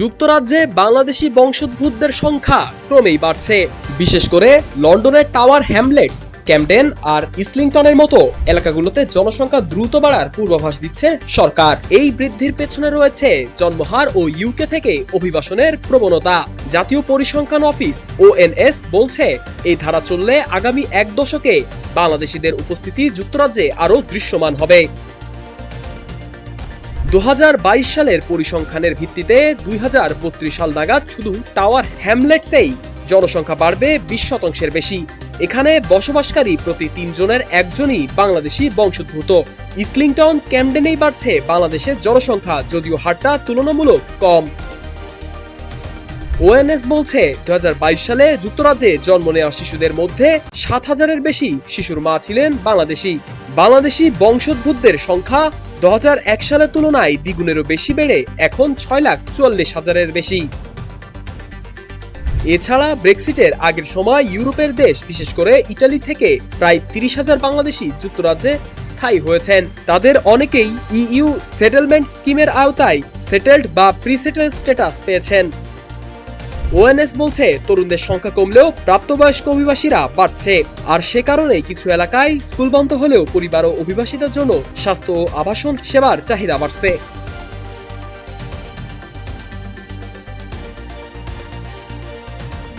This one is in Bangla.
যুক্তরাজ্যে বাংলাদেশি বংশোদ্ভূতদের সংখ্যা ক্রমেই বাড়ছে। বিশেষ করে লন্ডনের টাওয়ার হ্যামলেটস, ক্যামডেন আর ইসলিংটনের মতো এলাকাগুলোতে জনসংখ্যা দ্রুত বাড়ার পূর্বাভাস দিচ্ছে সরকার। এই বৃদ্ধির পেছনে রয়েছে জন্মহার ও ইউকে থেকে অভিবাসনের প্রবণতা। জাতীয় পরিসংখ্যান অফিস ওএনএস বলছে, এই ধারা চললে আগামী এক দশকে বাংলাদেশিদের উপস্থিতি যুক্তরাজ্যে আরও দৃশ্যমান হবে। দু হাজার বাইশ সালের পরিসংখ্যানের ভিত্তিতে দুই সাল নাগাদ শুধু টাওয়ার হ্যামলেটসেই জনসংখ্যা বাড়বে বিশ শতাংশের বেশি। এখানে বসবাসকারী প্রতি তিনজনের একজনই বাংলাদেশি বংশোদ্ভূত। ইসলিংটন, ক্যামডেনেই বাড়ছে বাংলাদেশের জনসংখ্যা, যদিও হারটা তুলনামূলক কম। ওএনএস বলছে দু হাজার বাইশ সালে যুক্তরাজ্যে জন্ম নেওয়া শিশুদের মধ্যে সাত হাজারের বেশি শিশুর মা ছিলেন বাংলাদেশি। বাংলাদেশি বংশোদ্ভূতদের সংখ্যা দু হাজার এক সালের তুলনায় দ্বিগুণেরও বেশি বেড়ে এখন ছয় লাখ চুয়াল্লিশ হাজারের বেশি। এছাড়া ব্রেক্সিটের আগের সময় ইউরোপের দেশ, বিশেষ করে ইটালি থেকে প্রায় তিরিশ হাজার বাংলাদেশি যুক্তরাজ্যে স্থায়ী হয়েছেন। তাদের অনেকেই ইইউ সেটেলমেন্ট স্কিমের আওতায় সেটেলড বা প্রিসেটেল স্ট্যাটাস পেয়েছেন। ওএনএস বলছে, তরুণদের সংখ্যা কমলেও প্রাপ্তবয়স্ক অভিবাসীরা বাড়ছে। আর সে কারণে কিছু এলাকায় স্কুল বন্ধ হলেও পরিবার ও অভিবাসীদের জন্য স্বাস্থ্য ও আবাসন সেবার চাহিদা বাড়ছে।